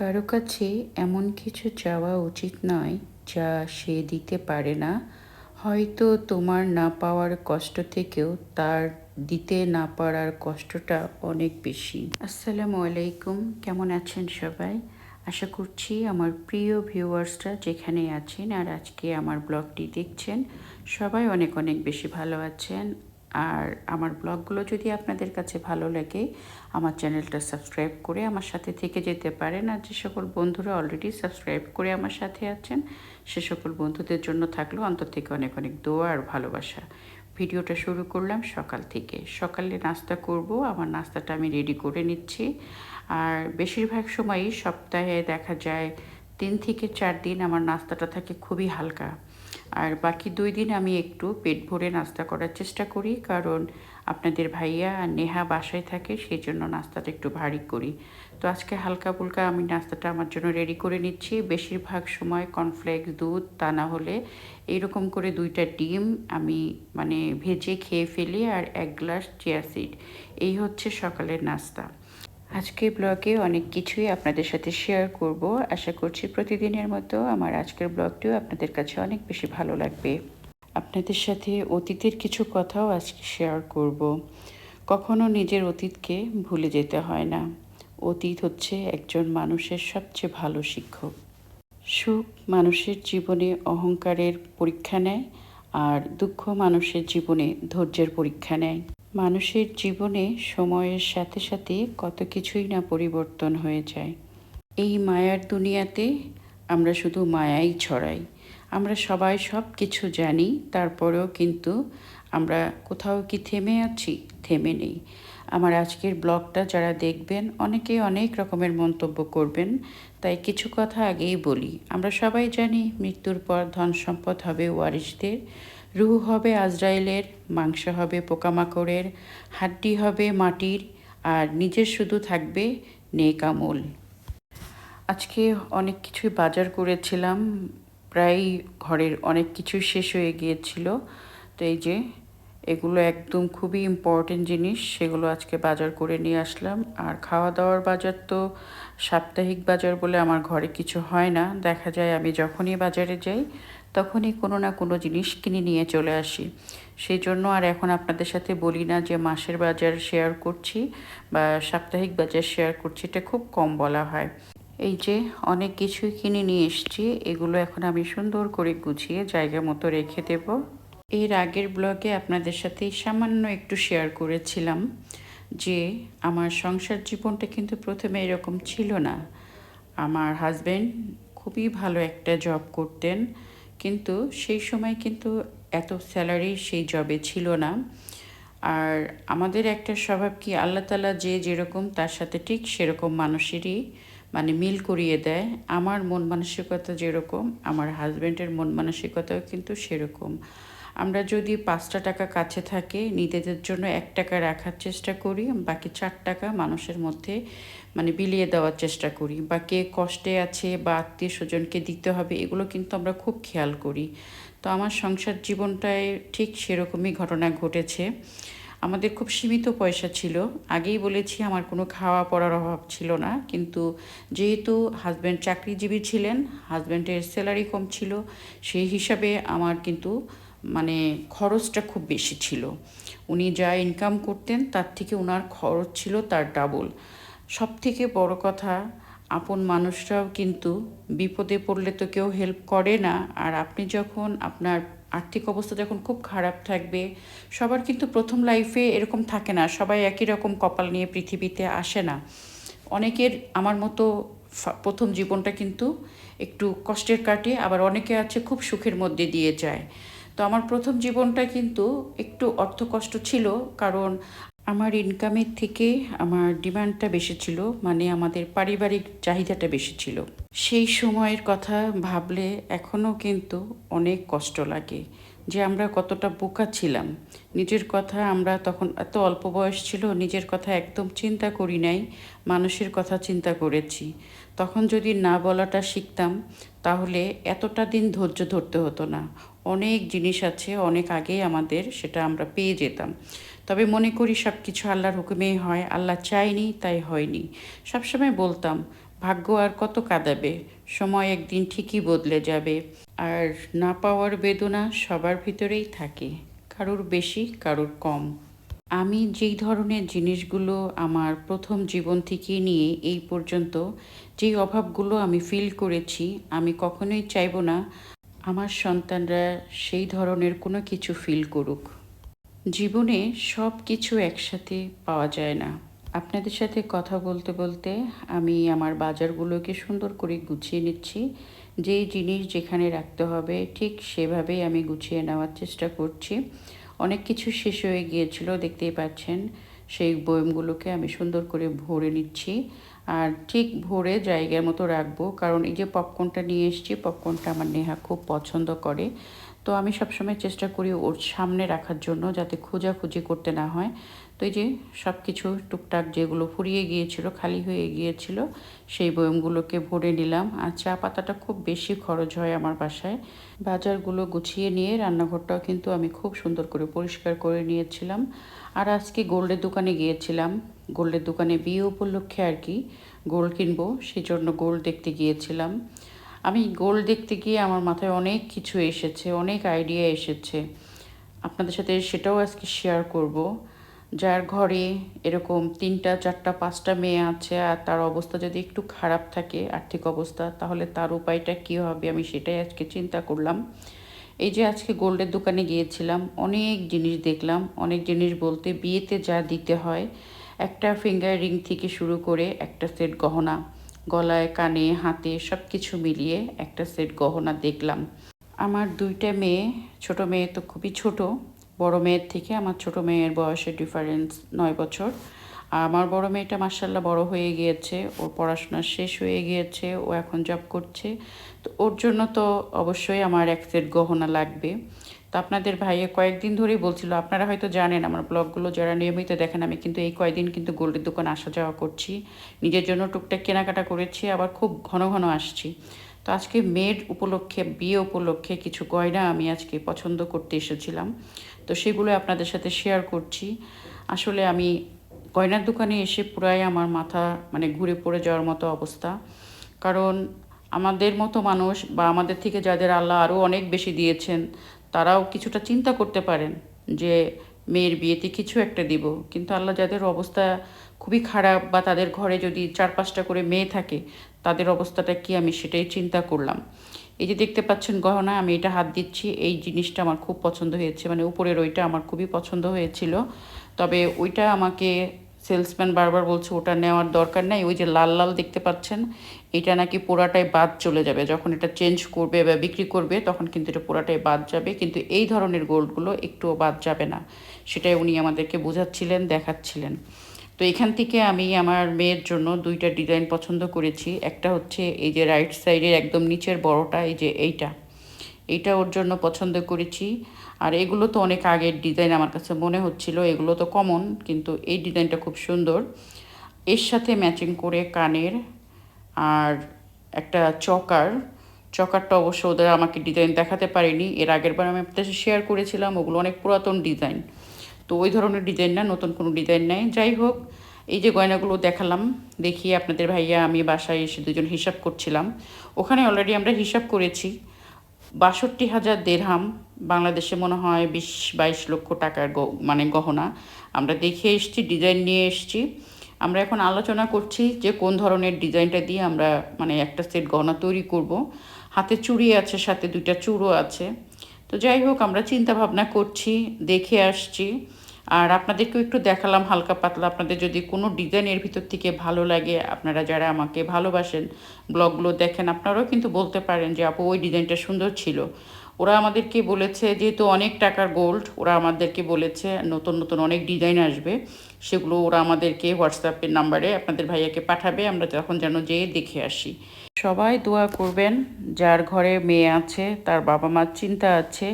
কারও কাছে এমন কিছু চাওয়া উচিত নয় যা সে দিতে পারে না। হয়তো তোমার না পাওয়ার কষ্ট থেকেও তার দিতে না পারার কষ্টটা অনেক বেশি। আসসালামু আলাইকুম, কেমন আছেন সবাই? আশা করছি আমার প্রিয় ভিউয়ার্সরা যেখানে আছেন আর আজকে আমার ব্লগটি দেখছেন, সবাই অনেক অনেক বেশি ভালো আছেন। আর আমার ব্লগগুলো যদি আপনাদের কাছে ভালো লাগে, আমার চ্যানেলটা সাবস্ক্রাইব করে আমার সাথে থেকে যেতে পারেন। আর যে সকল বন্ধুরা অলরেডি সাবস্ক্রাইব করে আমার সাথে আছেন, সে সকল বন্ধুদের জন্য থাকলেও অন্তর থেকে অনেক অনেক দোয়া আর ভালোবাসা। ভিডিওটা শুরু করলাম সকাল থেকে। সকালে নাস্তা করব, আমার নাস্তাটা আমি রেডি করে নিচ্ছি। আর বেশিরভাগ সময়ই সপ্তাহে দেখা যায় তিন থেকে চার দিন আমার নাস্তাটা থাকে খুবই হালকা। আর বাকি দুই দিন আমি একটু পেট ভরে নাস্তা করার চেষ্টা করি, কারণ আপনাদের ভাইয়া আর নেহা বাসায় থাকে সেই জন্য নাস্তাটা একটু ভারী করি। তো আজকে হালকা ফুলকা আমি নাস্তাটা আমার জন্য রেডি করে নিচ্ছি। বেশিরভাগ সময় কর্নফ্লেক্স, দুধ, তা না হলে এইরকম করে দুইটা ডিম আমি মানে ভেজে খেয়ে ফেলি, আর এক গ্লাস চিয়া সিড। এই হচ্ছে সকালের নাস্তা। আজকে ব্লগে অনেক কিছুই আপনাদের সাথে শেয়ার করব। আশা করছি প্রতিদিনের মতো আমার আজকের ব্লগটিও আপনাদের কাছে অনেক বেশি ভালো লাগবে। আপনাদের সাথে অতীতের কিছু কথাও আজকে শেয়ার করব। কখনো নিজের অতীতকে ভুলে যেতে হয় না। অতীত হচ্ছে একজন মানুষের সবচেয়ে ভালো শিক্ষক। সুখ মানুষের জীবনে অহংকারের পরীক্ষা নেয়, আর দুঃখ মানুষের জীবনে ধৈর্যের পরীক্ষা নেয়। মানুষের জীবনে সময়ের সাথে সাথে কত কিছুই না পরিবর্তন হয়ে যায়। এই মায়ার দুনিয়াতে আমরা শুধু মায়াই ছড়াই। আমরা সবাই সব কিছু জানি, তারপরেও কিন্তু আমরা কোথাও কি থেমে আছি, থেমে নেই। আমার আজকের ব্লগটা যারা দেখবেন অনেকে অনেক রকমের মন্তব্য করবেন। তাই কিছু কথা আগেই বলি। আমরা সবাই জানি মৃত্যুর পর ধন সম্পদ হবে ওয়ারিশদের। রুহ হবে আজরাইলের, মাংস হবে পোকামাকড়ের, হাড্ডি হবে মাটির, আর নিজের শুধু থাকবে নেকামূল আজকে অনেক কিছুই বাজার করেছিলাম, প্রায় ঘরের অনেক কিছু শেষ হয়ে গিয়েছিল। তো এই যে, এগুলো একদম খুবই ইম্পর্টেন্ট জিনিস, সেগুলো আজকে বাজার করে নিয়ে আসলাম। আর খাওয়া দাওয়ার বাজার তো সাপ্তাহিক বাজার বলে আমার ঘরে কিছু হয় না। দেখা যায় আমি যখনই বাজারে যাই তখনই কোনো না কোনো জিনিস কিনে নিয়ে চলে আসি। সেই জন্য আর এখন আপনাদের সাথে বলি না যে মাসের বাজার শেয়ার করছি বা সাপ্তাহিক বাজার শেয়ার করছি, এটা খুব কম বলা হয়। এই যে অনেক কিছুই কিনে নিয়ে এসছি, এগুলো এখন আমি সুন্দর করে গুছিয়ে জায়গা মতো রেখে দেব। এর আগের ব্লগে আপনাদের সাথে সামান্য একটু শেয়ার করেছিলাম যে আমার সংসার জীবনটা কিন্তু প্রথমে এরকম ছিল না। আমার হাজব্যান্ড খুবই ভালো একটা জব করতেন। কিন্তু সেই সময় কিন্তু এত স্যালারি সেই জবে ছিল না। আর আমাদের একটা স্বভাব কি, আল্লাহ তালা যে যেরকম তার সাথে ঠিক সেরকম মানুষেরই মানে মিল করিয়ে দেয়। আমার মন মানসিকতা যেরকম, আমার হাজব্যান্ডের মন মানসিকতাও কিন্তু সেরকম। আমরা যদি পাঁচটা টাকা কাছে থাকে, নিজেদের জন্য এক টাকা রাখার চেষ্টা করি, বাকি চার টাকা মানুষের মধ্যে মানে বিলিয়ে দেওয়ার চেষ্টা করি। বা কে কষ্টে আছে বা আত্মীয় স্বজনকে দিতে হবে, এগুলো কিন্তু আমরা খুব খেয়াল করি। তো আমার সংসার জীবনটায় ঠিক সেরকমই ঘটনা ঘটেছে। আমাদের খুব সীমিত পয়সা ছিল। আগেই বলেছি আমার কোনো খাওয়া পড়ার অভাব ছিল না। কিন্তু যেহেতু হাজব্যান্ড চাকরিজীবী ছিলেন হাজব্যান্ডের স্যালারি কম ছিল, সেই হিসাবে আমার কিন্তু মানে খরচটা খুব বেশি ছিল। উনি যা ইনকাম করতেন, তার থেকে ওনার খরচ ছিল তার ডাবল সব থেকে বড় কথা, আপন মানুষরাও কিন্তু বিপদে পড়লে তো কেউ হেল্প করে না। আর আপনি যখন আপনার আর্থিক অবস্থা যখন খুব খারাপ থাকবে, সবার কিন্তু প্রথম লাইফে এরকম থাকে না, সবাই একই রকম কপাল নিয়ে পৃথিবীতে আসে না। অনেকের আমার মতো প্রথম জীবনটা কিন্তু একটু কষ্টের কাটে, আবার অনেকে আছে খুব সুখের মধ্যে দিয়ে যায়। তো আমার প্রথম জীবনটা কিন্তু একটু অর্থকষ্ট ছিল, কারণ আমার ইনকামের থেকে আমার ডিমান্ডটা বেশি ছিল মানে আমাদের পারিবারিক চাহিদাটা বেশি ছিল। সেই সময়ের কথা ভাবলে এখনও কিন্তু অনেক কষ্ট লাগে। যে আমরা কতটা বোকা ছিলাম। নিজের কথা আমরা তখন এত অল্প বয়স ছিল, নিজের কথা একদম চিন্তা করি নাই, মানুষের কথা চিন্তা করেছি। তখন যদি না বলাটা শিখতাম, তাহলে এতটা দিন ধৈর্য ধরতে হতো না। অনেক জিনিস আছে, অনেক আগেই আমাদের সেটা আমরা পেয়ে যেতাম। তবে মনে করি সব কিছু আল্লাহর হুকুমেই হয়, আল্লাহ চায়নি, তাই হয়নি। সবসময় বলতাম ভাগ্য আর কত কাঁদাবে? সময় একদিন ঠিকই বদলে যাবে। আর না পাওয়ার বেদনা সবার ভিতরেই থাকে, কারোর বেশি, কারোর কম। আমি যেই ধরনের জিনিসগুলো আমার প্রথম জীবন থেকে নিয়ে এই পর্যন্ত যেই অভাবগুলো আমি ফিল করেছি, আমি কখনোই চাইব না আমার সন্তানরা সেই ধরনের কোনো কিছু ফিল করুক। জীবনে সব কিছু একসাথে পাওয়া যায় না। আপনাদের সাথে কথা বলতে বলতে আমি আমার বাজারগুলোকে সুন্দর করে গুছিয়ে নিচ্ছি। যেই জিনিস যেখানে রাখতে হবে, ঠিক সেভাবেই আমি গুছিয়ে নেওয়ার চেষ্টা করছি। অনেক কিছু শেষ হয়ে গিয়েছিল, দেখতেই পাচ্ছেন। সেই বয়মগুলোকে আমি সুন্দর করে ভরে নিচ্ছি। আর ঠিক ভরে জায়গার মতো রাখব, কারণ এই যে পপকর্নটা নিয়ে এসেছি, পপকর্নটা আমার নেহা খুব পছন্দ করে। তো আমি সবসময় চেষ্টা করি ওর সামনে রাখার জন্য, যাতে খোঁজাখুঁজি করতে না হয়। তো এই যে সব কিছু টুকটাক যেগুলো ফুরিয়ে গিয়েছিল, খালি হয়ে গিয়েছিল, সেই বয়মগুলোকে ভরে নিলাম। আর চা পাতাটা খুব বেশি খরচ হয় আমার বাসায়। বাজারগুলো গুছিয়ে নিয়ে রান্নাঘরটাও কিন্তু আমি খুব সুন্দর করে পরিষ্কার করে নিয়েছিলাম। আর আজকে গোল্ডের দোকানে গিয়েছিলাম। গোল্ডের দোকানে বিয়ে উপলক্ষে আর কি গোল্ড কিনবো, সেই জন্য গোল্ড দেখতে গিয়েছিলাম। আমি গোল্ড দেখতে গিয়ে আমার মাথায় অনেক কিছু এসেছে, অনেক আইডিয়া এসেছে। আপনাদের সাথে সেটাও আজকে শেয়ার করব। যার ঘরে এরকম তিনটা, চারটা, পাঁচটা মেয়ে আছে আর তার অবস্থা যদি একটু খারাপ থাকে, আর্থিক অবস্থা, তাহলে তার উপায়টা কী হবে? আমি সেটাই আজকে চিন্তা করলাম। এই যে আজকে গোল্ডের দোকানে গিয়েছিলাম, অনেক জিনিস দেখলাম, অনেক জিনিস বলতে বিয়েতে যা দিতে হয়, একটা ফিঙ্গার রিং থেকে শুরু করে একটা সেট গহনা, গলায়, কানে, হাতে সব কিছু মিলিয়ে একটা সেট গহনা দেখলাম। আমার দুইটা মেয়ে, ছোট মেয়ে তো খুবই ছোট বড় মেয়ের থেকে আমার ছোট মেয়ের বয়সের ডিফারেন্স নয় বছর। আর আমার বড় মেয়েটা মার্শাল্লাহ বড় হয়ে গিয়েছে, ওর পড়াশোনা শেষ হয়ে গিয়েছে, ও এখন জব করছে। তো ওর জন্য তো অবশ্যই আমার এক সেট গহনা লাগবে। তো আপনাদের ভাইয়ে কয়েকদিন ধরেই বলছিল, আপনারা হয়তো জানেন আমার ব্লগগুলো যারা নিয়মিত দেখেন, আমি কিন্তু এই কয়েকদিন কিন্তু গোল্ডের দোকান আসা যাওয়া করছি। নিজের জন্য টুকটাক কেনাকাটা করেছি, আবার খুব ঘন ঘন আসছি। তো আজকে মেয়ের উপলক্ষে, বিয়ে উপলক্ষে কিছু গয়না আমি আজকে পছন্দ করতে এসেছিলাম। তো সেগুলো আপনাদের সাথে শেয়ার করছি। আসলে আমি গয়নার দোকানে এসে পুরাই আমার মাথা মানে ঘুরে পড়ে যাওয়ার মতো অবস্থা। কারণ আমাদের মতো মানুষ বা আমাদের থেকে যাদের আল্লাহ আরও অনেক বেশি দিয়েছেন, তারাও কিছুটা চিন্তা করতে পারেন যে মেয়ের বিয়েতে কিছু একটা দিব। কিন্তু আল্লাহ যাদের অবস্থা খুবই খারাপ বা তাদের ঘরে যদি চার পাঁচটা করে মেয়ে থাকে, তাদের অবস্থাটা কি আমি সেটাই চিন্তা করলাম। এই যে দেখতে পাচ্ছেন গহনা আমি এটা হাত দিচ্ছি, এই জিনিসটা আমার খুব পছন্দ হয়েছে মানে উপরের ওইটা আমার খুবই পছন্দ হয়েছিল। তবে ওইটা আমাকে সেলসম্যান বারবার বলছে, ওটা নেওয়ার দরকার নেই। ওই যে লাল লাল দেখতে পাচ্ছেন, এটা নাকি পোড়াটাই বাদ চলে যাবে। যখন এটা চেঞ্জ করবে বা বিক্রি করবে, তখন কিন্তু এটা পোড়াটাই বাদ যাবে। কিন্তু এই ধরনের গোল্ডগুলো একটুও বাদ যাবে না। সেটাই উনি আমাদেরকে বোঝাচ্ছিলেন, দেখাচ্ছিলেন। তো এখান থেকে আমি আমার মেয়ের জন্য দুইটা ডিজাইন পছন্দ করেছি। একটা হচ্ছে এই যে রাইট সাইডের একদম নিচের বড়টা, এই যে এইটা। এইটা ওর জন্য পছন্দ করেছি। আর এগুলো তো অনেক আগের ডিজাইন আমার কাছে মনে হচ্ছিল, এগুলো তো কমন কিন্তু এই ডিজাইনটা খুব সুন্দর। এর সাথে ম্যাচিং করে কানের আর একটা চকার। চকারটা অবশ্য ওদের আমাকে ডিজাইন দেখাতে পারিনি। এর আগের বার আমি আপনাদের শেয়ার করেছিলাম, ওগুলো অনেক পুরাতন ডিজাইন তো ওই ধরনের ডিজাইন না, নতুন কোনো ডিজাইন নেই। যাই হোক এই যে গয়নাগুলো দেখালাম দেখিয়ে আপনাদের ভাইয়া, আমি বাসায় এসে দুজন হিসাব করছিলাম। ওখানে অলরেডি আমরা হিসাব করেছি, বাষট্টি হাজার দেড়হাম, বাংলাদেশে মনে হয় বিশ, বাইশ লক্ষ টাকার মানে গহনা। আমরা দেখে এসছি, ডিজাইন নিয়ে এসছি। আমরা এখন আলোচনা করছি যে কোন ধরনের ডিজাইনটা দিয়ে আমরা মানে একটা সেট গহনা তৈরি করব। হাতে চুড়ি আছে, সাথে দুইটা চূড়ো আছে। তো যাই হোক, আমরা চিন্তা ভাবনা করছি, দেখে আসছি। আর আপনাদেরকেও একটু দেখালাম হালকা পাতলা। আপনাদের যদি কোনো ডিজাইনের ভিতর থেকে ভালো লাগে, আপনারা যারা আমাকে ভালোবাসেন ব্লগগুলো দেখেন, আপনারাও কিন্তু বলতে পারেন যে, আপু, ওই ডিজাইনটা সুন্দর ছিল। ওরা আমাদেরকে বলেছে, যেহেতু অনেক টাকার গোল্ড ওরা আমাদেরকে বলেছে, নতুন নতুন অনেক ডিজাইন আসবে। সেগুলো ওরা আমাদেরকে হোয়াটসঅ্যাপের নাম্বারে আপনাদের ভাইয়াকে পাঠাবে, আমরা তখন যেন যেয়ে দেখে আসি। সবাই দোয়া করবেন, যার ঘরে মেয়ে আছে, তার বাবা মার চিন্তা আছে,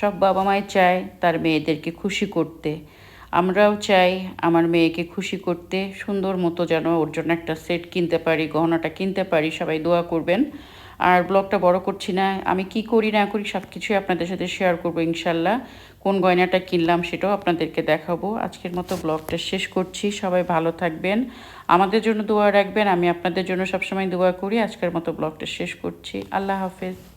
সব বাবা মাই চায় তার মেয়েদেরকে খুশি করতে। আমরাও চাই আমার মেয়েকে খুশি করতে, সুন্দর মতো যেন ওর জন্য একটা সেট কিনতে পারি, গহনাটা কিনতে পারি, সবাই দোয়া করবেন। আর ব্লগটা বড় করছি না, আমি কি করি না করি সব কিছুই আপনাদের সাথে শেয়ার করব ইনশাল্লাহ। কোন গয়নাটা কিনলাম সেটাও আপনাদেরকে দেখাবো। আজকের মতো ব্লগটা শেষ করছি, সবাই ভালো থাকবেন। আমাদের জন্য দোয়া রাখবেন, আমি আপনাদের জন্য সবসময় দোয়া করি। আজকের মতো ব্লগটা শেষ করছি। আল্লাহ হাফেজ।